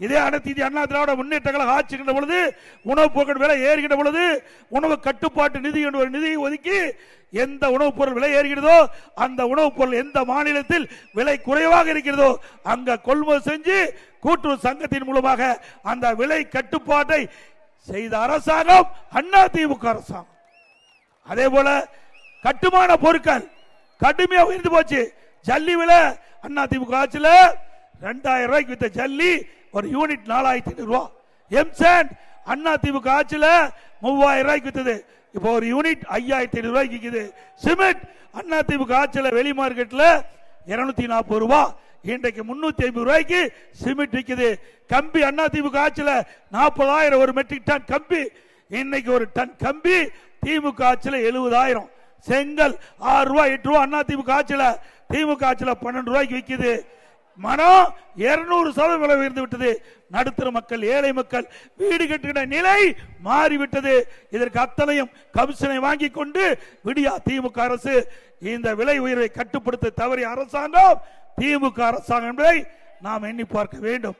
இதே அனைத்து இந்திய அண்ணா திராவிட முன்னேற்ற கழக ஆட்சிக்கின்ற பொழுது உணவுப் பொருட்கள் விலை ஏறுகின்ற பொழுது உணவு கட்டுப்பாட்டு நிதி என்ற ஒரு நிதியை ஒதுக்கி எந்த உணவுப் பொருள் விலை ஏறுகிறதோ அந்த உணவுப் பொருள் எந்த மாநிலத்தில் விலை குறைவாக இருக்கிறதோ அங்க கொள்முதல் செஞ்சு கூட்டுறவு சங்கத்தின் மூலமாக அந்த விலை கட்டுப்பாட்டை செய்த அரசாங்கம் அண்ணா திமுக அரசாங்கம். அதே போல கட்டுமான பொருட்கள் கடுமையா உயர்ந்து போச்சு. ஜல்லி விலை அண்ணா திமுக ஆட்சியில் ரெண்டாயிரம் ரூபாய்க்கு வித்த ஜல்லி ஒரு யூனிட் நாலாயிரத்தி ஐநூறு ரூபா. அண்ணா திமுக ஆட்சியில் மூவாயிரம் ரூபாய்க்கு வித்தது. இப்போ ஒரு யூனிட் ஐயாயிரத்தி ஐநூறு ரூபாய்க்கு சிமெண்ட் அண்ணா திமுக ஆட்சியில் வெளி மார்க்கெட்டில் இருநூத்தி நாற்பது ரூபா. இன்றைக்கு முன்னூத்தி ஐம்பது ரூபாய்க்கு சிமெண்ட் விற்குது கம்பி அண்ணா திமுக ஆட்சியில் நாற்பதாயிரம் ஒரு மெட்ரிக் டன் கம்பி. இன்னைக்கு ஒரு டன் கம்பி திமுக ஆட்சியில் எழுபதாயிரம். செங்கல் ஆறு ரூபாய் எட்டு ரூபா அண்ணா திமுக ஆட்சியில். திமுக ஆட்சியில் பன்னெண்டு ரூபாய்க்கு விற்குது மனம் இருநூறு சதவீதம் விலை உயர்ந்து விட்டது. நடுத்தர மக்கள் ஏழை மக்கள் வீடு கட்டுகிற நிலை மாறிவிட்டது. இதற்கு அத்தனையும் கமிஷனை வாங்கி கொண்டு விடியா திமுக அரசு இந்த விலை உயர்வை கட்டுப்படுத்த தவறிய அரசாங்கம் திமுக அரசாங்கம் என்பதை நாம் எண்ணி பார்க்க வேண்டும்.